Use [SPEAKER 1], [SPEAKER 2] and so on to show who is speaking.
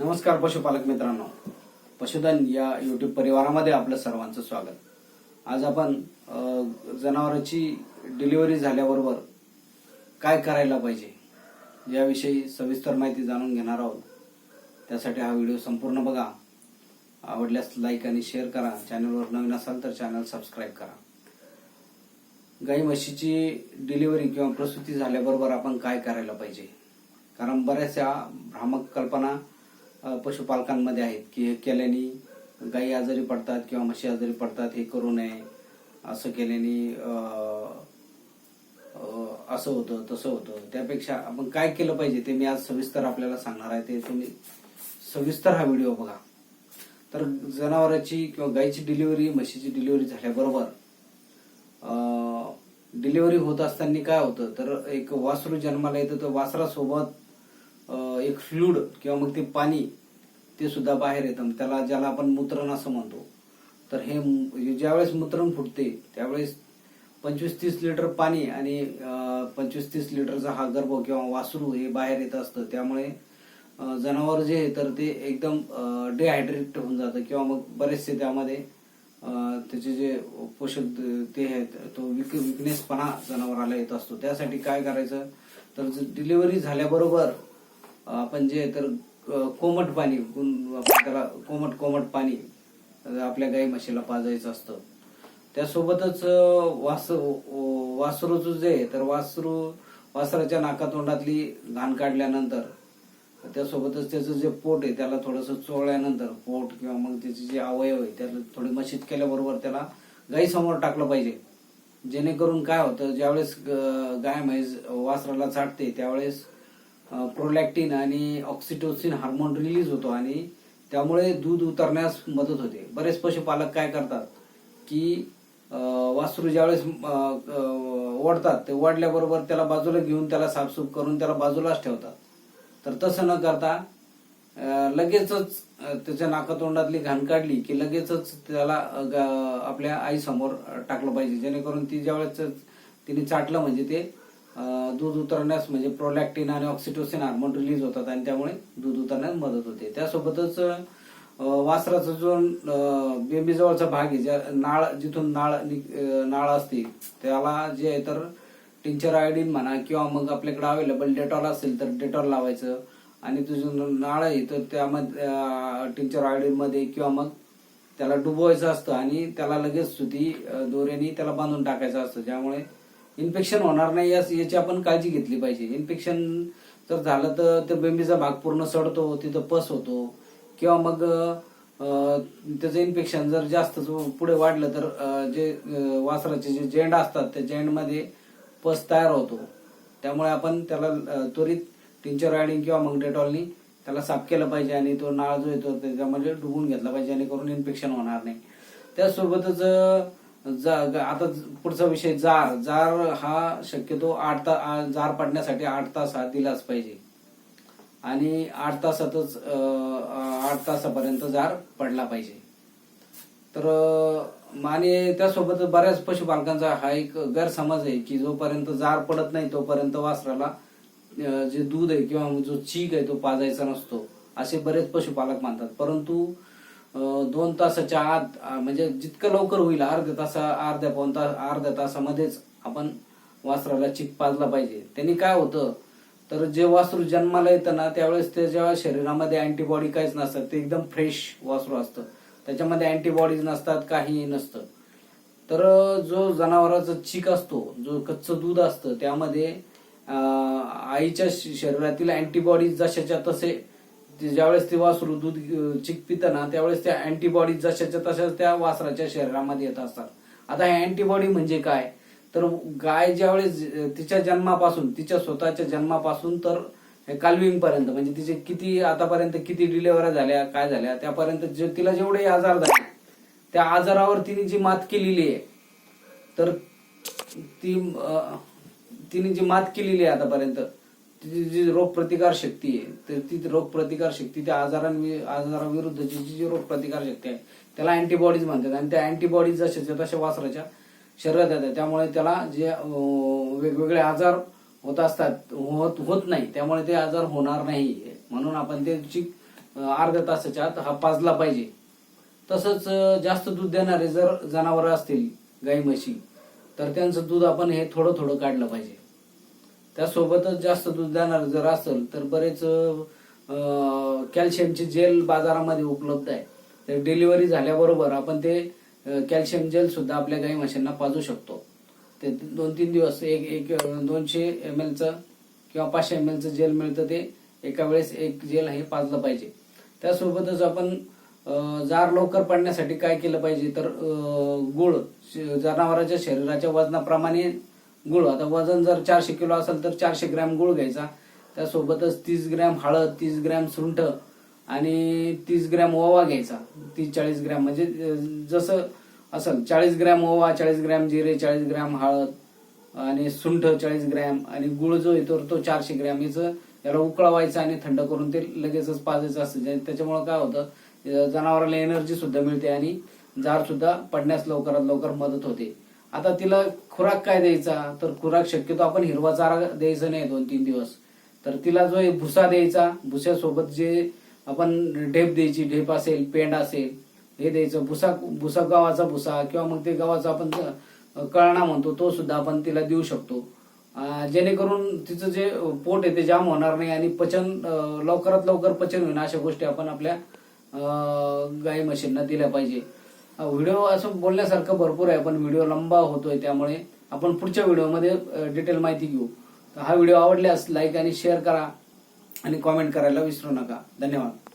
[SPEAKER 1] नमस्कार पशुपालक मित्रांनो. पशुधन या युट्यूब परिवारामध्ये आपलं सर्वांचं स्वागत. आज आपण जनावरांची डिलिव्हरी झाल्याबरोबर काय करायला पाहिजे याविषयी सविस्तर माहिती जाणून घेणार आहोत. त्यासाठी हा व्हिडिओ संपूर्ण बघा. आवडल्यास लाईक आणि शेअर करा. चॅनलवर नवीन असाल तर चॅनल सबस्क्राईब करा. गाई म्हशीची डिलिव्हरी किंवा प्रसूती झाल्याबरोबर आपण काय करायला पाहिजे? कारण बऱ्याचशा भ्रामक कल्पना पशुपालकांमध्ये आहेत की हे केल्याने गायी आजारी पडतात किंवा म्हशी आजारी पडतात हे करू नये असं केल्याने असं होतं तसं होतं. त्यापेक्षा आपण काय केलं पाहिजे ते मी आज सविस्तर आपल्याला सांगणार आहे. ते तुम्ही सविस्तर हा व्हिडिओ बघा. तर जनावरांची किंवा गायीची डिलिव्हरी म्हशीची डिलिव्हरी झाल्याबरोबर डिलिव्हरी होत असताना काय होतं? तर एक वासरू जन्माला येतं तर वासरासोबत एक फ्लूड किंवा मग ते पाणी ते सुद्धा बाहेर येतं. मग त्याला ज्याला आपण मूत्रण असं म्हणतो. तर हे ज्यावेळेस मूत्रण फुटते त्यावेळेस पंचवीस तीस लिटर पाणी आणि पंचवीस तीस लिटरचा हा गर्भ किंवा वासरू हे बाहेर येत असतं. त्यामुळे जनावर जे आहे तर ते एकदम डिहायड्रेट होऊन जातं. किंवा मग बरेचसे त्यामध्ये त्याचे जे पोषक ते आहेत तो विक विकनेसपणा जनावराला येत असतो. त्यासाठी काय करायचं? तर डिलिव्हरी झाल्याबरोबर आपण जे तर कोमट पाणी आपण त्याला कोमट कोमट पाणी आपल्या गाई म्हशीला पाजायचं असतं. त्यासोबतच वास वासरूचं जे आहे तर वासरू वासराच्या नाकातोंडातली घाण काढल्यानंतर त्यासोबतच त्याचं जे पोट आहे त्याला थोडंसं चोळल्यानंतर पोट किंवा मग त्याचे जे अवयव आहे त्याला थोडी मशीद केल्याबरोबर त्याला गाई समोर टाकलं पाहिजे. जेणेकरून काय होतं ज्यावेळेस ग- गाय म्हैस वासराला चाटते त्यावेळेस प्रोलॅक्टिन आणि ऑक्सिटोसिन हार्मोन रिलीज होतो आणि त्यामुळे दूध उतरण्यास मदत होते. बरेच पशुपालक काय करतात की वासरू ज्यावेळेस ओढतात ते ओढल्याबरोबर त्याला बाजूला घेऊन त्याला साफसूफ करून त्याला बाजूलाच ठेवतात. तर तसं न करता लगेचच त्याच्या नाकातोंडातली घाण काढली की लगेचच त्याला ग- आपल्या आईसमोर टाकलं पाहिजे. जेणेकरून ती ज्यावेळेस तिने चाटलं म्हणजे ते दूध उतरण्यास म्हणजे प्रोलॅक्टिन आणि ऑक्सिटोसिन हार्मोन रिलीज होतात आणि त्यामुळे दूध उतरण्यास मदत होते. त्यासोबतच वासराचा जो बेबीजवळचा भाग आहे ज्या नाळ जिथून नाळ नाळ असते त्याला जे आहे तर टिंचर आयोडीन म्हणा किंवा मग आपल्याकडे अवेलेबल डेटॉल असेल तर डेटॉल लावायचं. आणि तुझं नाळ आहे तर त्यामध्ये टिंचर आयोडीन मध्ये किंवा मग त्याला डुबवायचं असतं आणि त्याला लगेच सुती अं, दोऱ्याने त्याला बांधून टाकायचं असतं. ज्यामुळे इन्फेक्शन होणार नाही यास- याची आपण काळजी घेतली पाहिजे. इन्फेक्शन जर झालं तर ते बेंबीचा भाग पूर्ण सडतो तिथं पस होतो. किंवा मग त्याचं इन्फेक्शन जर जास्त जो- पुढे वाढलं तर जे वासराचे जे जेंड असतात त्या जेंडमध्ये पस तयार होतो. त्यामुळे आपण त्याला त्वरित टिंचर रायडिंग किंवा मग डेटॉलनी त्याला साफ केलं पाहिजे आणि तो नाळ जो येतो त्याच्यामध्ये डुबून घेतला पाहिजे जेणेकरून इन्फेक्शन होणार नाही. त्यासोबतच आता पुढचा विषय जार जार हा शक्यतो आठ तास जार पडण्यासाठी आठ तास हा दिलाच पाहिजे. आणि आठ तासातच आठ तासापर्यंत जार पडला पाहिजे. तर माने आणि त्यासोबत बऱ्याच पशुपालकांचा हा एक गैरसमज आहे की जोपर्यंत जार पडत नाही तोपर्यंत वासराला जे दूध आहे किंवा जो चीक आहे तो पाजायचा नसतो असे बरेच पशुपालक मानतात. परंतु दोन तासाच्या आत म्हणजे जितकं लवकर होईल अर्ध्या तासा अर्ध्या पाऊन तास अर्ध्या तासामध्येच आपण वासराला चीक पाजला पाहिजे. त्यांनी काय होतं तर जे वासरू जन्माला येतं ना त्यावेळेस त्याच्या शरीरामध्ये अँटीबॉडी काहीच नसतात ते एकदम फ्रेश वासरू असतं. त्याच्यामध्ये अँटीबॉडीज नसतात काहीही नसतं. तर जो जनावराचा चीक असतो जो कच्चं दूध असतं त्यामध्ये आईच्या श- शरीरातील अँटीबॉडीज जशाच्या तसे ज्यावेळेस ते वासरू दूध चिक पिताना ना त्यावेळेस त्या अँटीबॉडीज जशाच्या तशाच त्या वासराच्या शरीरामध्ये येत असतात. आता हे अँटीबॉडी म्हणजे काय? तर गाय ज्यावेळेस तिच्या जन्मापासून तिच्या स्वतःच्या जन्मापासून तर कालविंग पर्यंत म्हणजे तिचे किती आतापर्यंत किती डिलेवऱ्या झाल्या काय झाल्या त्यापर्यंत जे तिला जेवढे आजार झाले त्या आजारावर तिने जी मात केलेली आहे तर ती तिने जी मात केलेली आहे आतापर्यंत तिची जी रोगप्रतिकार शक्ती आहे तर ती रोगप्रतिकार शक्ती त्या आजारांवि आजाराविरुद्धची जी जी रोगप्रतिकार शक्ती आहे त्याला अँटीबॉडीज म्हणतात. आणि त्या अँटीबॉडीज जशाच्या तशा वासराच्या शरीरात येतात त्यामुळे त्याला जे वेगवेगळे आजार होत असतात होत होत नाही त्यामुळे ते आजार होणार नाही. म्हणून आपण त्याची अर्ध्या तासाच्या आत हा पाजला पाहिजे. तसंच जास्त दूध देणारे जर जनावरं असतील गाई म्हशी तर त्यांचं दूध आपण हे थोडं थोडं काढलं पाहिजे. त्यासोबतच जास्त दूध देणार जर असेल तर बरेच कॅल्शियमचे जेल बाजारामध्ये उपलब्ध आहे. तर डिलिव्हरी झाल्याबरोबर आपण ते कॅल्शियम जेल सुद्धा आपल्या गाई म्हशींना पाजू शकतो. ते दोन तीन दिवस एक एक दोनशे एम एलचं किंवा पाचशे एम एलचं जेल मिळतं ते एका वेळेस एक जेल हे पाजलं पाहिजे. त्यासोबतच आपण जार लवकर पडण्यासाठी काय केलं पाहिजे तर गुळ श- जनावरांच्या शरीराच्या वजनाप्रमाणे गुळ. आता वजन जर चारशे किलो असेल तर चारशे ग्रॅम गुळ घ्यायचा. त्यासोबतच तीस ग्रॅम हळद तीस ग्रॅम सुंठ आणि तीस ग्रॅम ओवा घ्यायचा. तीस चाळीस ग्रॅम म्हणजे जसं असेल चाळीस ग्रॅम ओवा चाळीस ग्रॅम जिरे चाळीस ग्रॅम हळद आणि सुंठ चाळीस ग्रॅम आणि गुळ जो येतो तो चारशे ग्रॅम. याचं याला उकळवायचं आणि थंड करून ते लगेचच पाजायचं असतं. त्याच्यामुळे काय होतं जनावराला एनर्जी सुद्धा मिळते आणि जार सुद्धा पडण्यास लवकरात लवकर मदत होते. आता तिला खुराक काय द्यायचा? तर खुराक शक्यतो आपण हिरवा चारा द्यायचा नाही दोन तीन दिवस. तर तिला जो भुसा द्यायचा भुस्यासोबत जे आपण ढेप द्यायची ढेप असेल पेंड असेल हे द्यायचं. भुसा भुसा गव्हाचा भुसा किंवा मग ते गव्हाचा आपण कळणा म्हणतो तो सुद्धा आपण तिला देऊ शकतो. जेणेकरून तिचं जे पोट आहे ते जाम होणार नाही आणि पचन लवकरात लवकर पचन होईल अशा गोष्टी आपण आपल्या गाई म्हशींना दिल्या पाहिजे. व्हिडिओ असं बोलण्यासारखं भरपूर आहे पण व्हिडिओ लंबा होतोय त्यामुळे आपण पुढच्या व्हिडिओमध्ये डिटेल माहिती घेऊ. तर हा व्हिडिओ आवडल्यास लाईक आणि शेअर करा आणि कॉमेंट करायला विसरू नका. धन्यवाद.